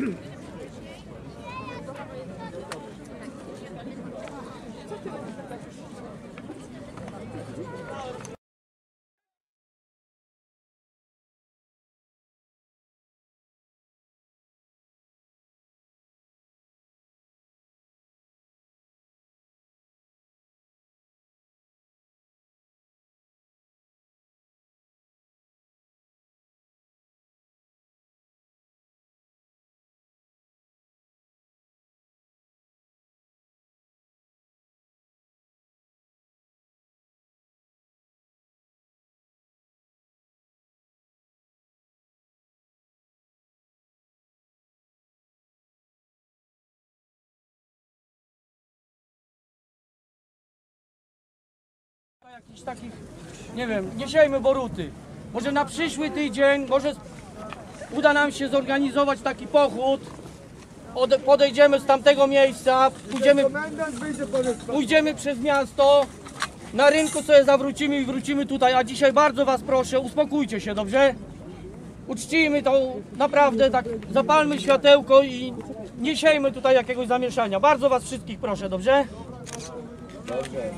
Mm-hmm. Jakichś takich, nie wiem, nie siejmy boruty. Może na przyszły tydzień, może uda nam się zorganizować taki pochód. Ode- Podejdziemy z tamtego miejsca, pójdziemy, pójdziemy przez miasto, na rynku sobie zawrócimy i wrócimy tutaj, a dzisiaj bardzo Was proszę, uspokójcie się, dobrze? Uczcijmy to naprawdę, tak zapalmy światełko i nie siejmy tutaj jakiegoś zamieszania. Bardzo Was wszystkich proszę, dobrze? Dobrze.